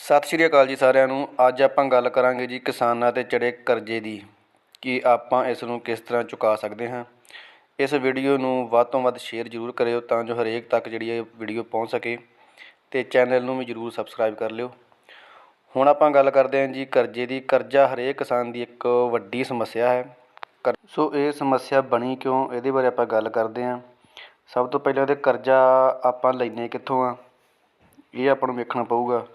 ਸਤਿ ਸ਼੍ਰੀ ਅਕਾਲ ਜੀ ਸਾਰਿਆਂ ਨੂੰ। ਅੱਜ ਆਪਾਂ ਗੱਲ ਕਰਾਂਗੇ ਜੀ ਕਿਸਾਨਾਂ ਤੇ ਚੜੇ ਕਰਜ਼ੇ ਦੀ, ਕਿ ਆਪਾਂ ਇਸ ਨੂੰ ਕਿਸ ਤਰ੍ਹਾਂ ਚੁਕਾ ਸਕਦੇ ਹਾਂ। ਇਸ ਵੀਡੀਓ ਨੂੰ ਵੱਧ ਤੋਂ ਵੱਧ ਸ਼ੇਅਰ ਜ਼ਰੂਰ ਕਰਿਓ ਤਾਂ ਜੋ ਹਰੇਕ ਤੱਕ ਜਿਹੜੀ ਇਹ ਵੀਡੀਓ ਪਹੁੰਚ ਸਕੇ ਤੇ ਚੈਨਲ ਨੂੰ ਵੀ ਜ਼ਰੂਰ ਸਬਸਕ੍ਰਾਈਬ ਕਰ ਲਿਓ। ਹੁਣ ਆਪਾਂ ਗੱਲ ਕਰਦੇ ਹਾਂ ਜੀ ਕਰਜ਼ੇ ਦੀ। ਕਰਜ਼ਾ ਹਰੇਕ ਕਿਸਾਨ ਦੀ ਇੱਕ ਵੱਡੀ ਸਮੱਸਿਆ ਹੈ। ਕਰ- ਸੋ ਇਹ ਸਮੱਸਿਆ ਬਣੀ ਕਿਉਂ? ਇਹਦੇ ਬਾਰੇ ਆਪਾਂ ਗੱਲ ਕਰਦੇ ਹਾਂ। ਸਭ ਤੋਂ ਪਹਿਲਾਂ ਤੇ ਕਰਜ਼ਾ ਆਪਾਂ ਲੈਨੇ ਕਿੱਥੋਂ ਆ? ਇਹ ਆਪਾਂ ਨੂੰ ਵੇਖਣਾ ਪਊਗਾ।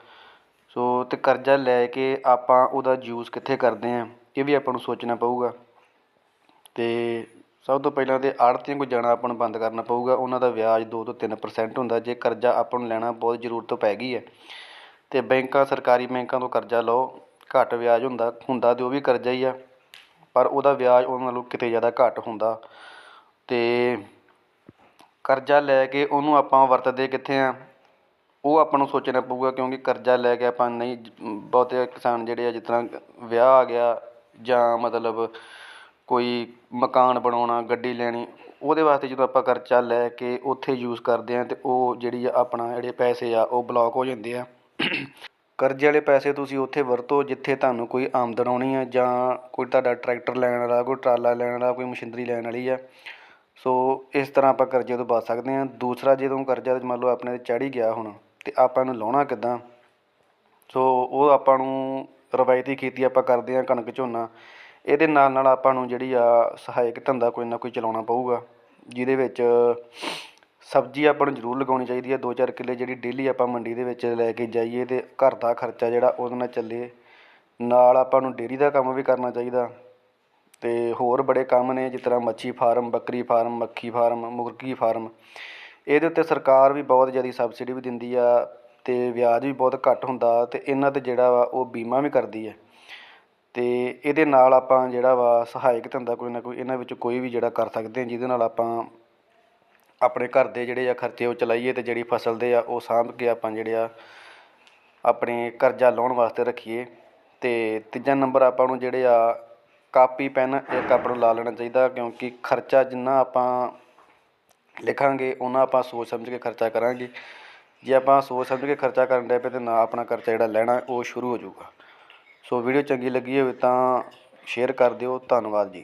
ਸੋ ਅਤੇ ਕਰਜ਼ਾ ਲੈ ਕੇ ਆਪਾਂ ਉਹਦਾ ਯੂਜ਼ ਕਿੱਥੇ ਕਰਦੇ ਹਾਂ, ਇਹ ਵੀ ਆਪਾਂ ਨੂੰ ਸੋਚਣਾ ਪਊਗਾ। ਅਤੇ ਸਭ ਤੋਂ ਪਹਿਲਾਂ ਤਾਂ ਆੜ੍ਹਤੀਆਂ ਕੋਲ ਜਾਣਾ ਆਪਾਂ ਨੂੰ ਬੰਦ ਕਰਨਾ ਪਊਗਾ, ਉਹਨਾਂ ਦਾ ਵਿਆਜ ਦੋ ਤੋਂ 3% ਹੁੰਦਾ, ਜੇ ਕਰਜ਼ਾ ਆਪਾਂ ਨੂੰ ਲੈਣਾ ਬਹੁਤ ਜ਼ਰੂਰਤ ਪੈ ਗਈ ਹੈ। ਅਤੇ ਬੈਂਕਾਂ, ਸਰਕਾਰੀ ਬੈਂਕਾਂ ਤੋਂ ਕਰਜ਼ਾ ਲਓ, ਘੱਟ ਵਿਆਜ ਹੁੰਦਾ ਹੁੰਦਾ ਤੇ ਉਹ ਵੀ ਕਰਜ਼ਾ ਹੀ ਆ, ਪਰ ਉਹਦਾ ਵਿਆਜ ਉਹਨਾਂ ਨਾਲੋਂ ਕਿਤੇ ਜ਼ਿਆਦਾ ਘੱਟ ਹੁੰਦਾ। ਅਤੇ ਕਰਜ਼ਾ ਲੈ ਕੇ ਉਹਨੂੰ ਆਪਾਂ ਵਰਤਦੇ ਕਿੱਥੇ ਆ ਉਹ ਆਪਾਂ ਨੂੰ ਸੋਚਣਾ ਪਊਗਾ ਕਿਉਂਕਿ ਕਰਜ਼ਾ ਲੈ ਕੇ ਆਪਾਂ ਨਹੀਂ, ਬਹੁਤੇ ਕਿਸਾਨ ਜਿਹੜੇ ਆ ਜਿਸ ਤਰ੍ਹਾਂ ਵਿਆਹ ਆ ਗਿਆ ਜਾਂ ਮਤਲਬ ਕੋਈ ਮਕਾਨ ਬਣਾਉਣਾ, ਗੱਡੀ ਲੈਣੀ, ਉਹਦੇ ਵਾਸਤੇ ਜਦੋਂ ਆਪਾਂ ਕਰਜ਼ਾ ਲੈ ਕੇ ਉੱਥੇ ਯੂਜ਼ ਕਰਦੇ ਹਾਂ ਤੇ ਉਹ ਜਿਹੜੀ ਆ ਆਪਣਾ ਜਿਹੜੇ ਪੈਸੇ ਆ ਉਹ ਬਲੌਕ ਹੋ ਜਾਂਦੇ ਆ। ਕਰਜ਼ੇ ਵਾਲੇ ਪੈਸੇ ਤੁਸੀਂ ਉੱਥੇ ਵਰਤੋ ਜਿੱਥੇ ਤੁਹਾਨੂੰ ਕੋਈ ਆਮਦਨ ਆਉਣੀ ਆ ਜਾਂ ਕੋਈ ਤੁਹਾਡਾ ਟਰੈਕਟਰ ਲੈਣ ਵਾਲਾ, ਕੋਈ ਟਰਾਲਾ ਲੈਣ ਵਾਲਾ, ਕੋਈ ਮਸ਼ੀਨਰੀ ਲੈਣ ਵਾਲੀ ਆ। ਸੋ ਇਸ ਤਰ੍ਹਾਂ ਆਪਾਂ ਕਰਜ਼ੇ ਤੋਂ ਬਚ ਸਕਦੇ ਹਾਂ। ਦੂਸਰਾ ਜਦੋਂ ਕਰਜ਼ਾ ਮੰਨ ਲਓ ਆਪਣੇ ਤੇ ਚੜ੍ਹ ਹੀ ਗਿਆ ਹੁਣ ਅਤੇ ਆਪਾਂ ਇਹਨੂੰ ਲਾਉਣਾ ਕਿੱਦਾਂ? ਸੋ ਉਹ ਆਪਾਂ ਨੂੰ ਰਵਾਇਤੀ ਖੇਤੀ ਆਪਾਂ ਕਰਦੇ ਹਾਂ ਕਣਕ ਝੋਨਾ। ਇਹਦੇ ਨਾਲ ਨਾਲ ਆਪਾਂ ਨੂੰ ਜਿਹੜੀ ਆ ਸਹਾਇਕ ਧੰਦਾ ਕੋਈ ਨਾ ਕੋਈ ਚਲਾਉਣਾ ਪਊਗਾ, ਜਿਹਦੇ ਵਿੱਚ ਸਬਜ਼ੀ ਆਪਾਂ ਨੂੰ ਜ਼ਰੂਰ ਲਗਾਉਣੀ ਚਾਹੀਦੀ ਹੈ। ਦੋ ਚਾਰ ਕਿੱਲੇ ਜਿਹੜੀ ਡੇਲੀ ਆਪਾਂ ਮੰਡੀ ਦੇ ਵਿੱਚ ਲੈ ਕੇ ਜਾਈਏ ਅਤੇ ਘਰ ਦਾ ਖਰਚਾ ਜਿਹੜਾ ਉਹਦੇ ਨਾਲ ਚੱਲੇ। ਨਾਲ ਆਪਾਂ ਨੂੰ ਡੇਅਰੀ ਦਾ ਕੰਮ ਵੀ ਕਰਨਾ ਚਾਹੀਦਾ। ਅਤੇ ਹੋਰ ਬੜੇ ਕੰਮ ਨੇ ਜਿਸ ਤਰ੍ਹਾਂ ਮੱਛੀ ਫਾਰਮ, ਬੱਕਰੀ ਫਾਰਮ, ਮੱਖੀ ਫਾਰਮ, ਮੁਰਗੀ ਫਾਰਮ। ਇਹਦੇ ਉੱਤੇ ਸਰਕਾਰ ਵੀ ਬਹੁਤ ਜ਼ਿਆਦਾ ਸਬਸਿਡੀ ਵੀ ਦਿੰਦੀ ਆ ਅਤੇ ਵਿਆਜ ਵੀ ਬਹੁਤ ਘੱਟ ਹੁੰਦਾ ਅਤੇ ਇਹਨਾਂ ਤੇ ਜਿਹੜਾ ਵਾ ਉਹ ਬੀਮਾ ਵੀ ਕਰਦੀ ਹੈ ਅਤੇ ਇਹਦੇ ਨਾਲ ਆਪਾਂ ਜਿਹੜਾ ਵਾ ਸਹਾਇਕ ਧੰਦਾ ਕੋਈ ਨਾ ਕੋਈ ਇਹਨਾਂ ਵਿੱਚ ਕੋਈ ਵੀ ਜਿਹੜਾ ਕਰ ਸਕਦੇ ਹਾਂ ਜਿਹਦੇ ਨਾਲ ਆਪਾਂ ਆਪਣੇ ਘਰ ਦੇ ਜਿਹੜੇ ਆ ਖਰਚੇ ਉਹ ਚਲਾਈਏ ਅਤੇ ਜਿਹੜੀ ਫਸਲ ਦੇ ਆ ਉਹ ਸਾਂਭ ਕੇ ਆਪਾਂ ਜਿਹੜੇ ਆ ਆਪਣੇ ਕਰਜ਼ਾ ਲਾਉਣ ਵਾਸਤੇ ਰੱਖੀਏ। ਅਤੇ ਤੀਜਾ ਨੰਬਰ ਆਪਾਂ ਨੂੰ ਜਿਹੜੇ ਆ ਕਾਪੀ, ਪੈਨ ਇੱਕ ਆਪਾਂ ਨੂੰ ਲਾ ਲੈਣਾ ਚਾਹੀਦਾ ਕਿਉਂਕਿ ਖਰਚਾ ਜਿੰਨਾ ਆਪਾਂ ਲਿਖਾਂਗੇ, ਉਹਨਾਂ ਆਪਾਂ ਸੋਚ ਸਮਝ ਕੇ ਖਰਚਾ ਕਰਾਂਗੇ। ਜੇ ਆਪਾਂ ਸੋਚ ਸਮਝ ਕੇ ਖਰਚਾ ਕਰਨ ਦੇ ਪਏ ਤੇ ਨਾ ਆਪਣਾ ਖਰਚਾ ਜਿਹੜਾ ਲੈਣਾ, ਉਹ ਸ਼ੁਰੂ ਹੋ ਜਾਊਗਾ। ਸੋ ਵੀਡੀਓ ਚੰਗੀ ਲੱਗੀ ਹੋਵੇ ਤਾਂ ਸ਼ੇਅਰ ਕਰ ਦਿਓ। ਧੰਨਵਾਦ ਜੀ।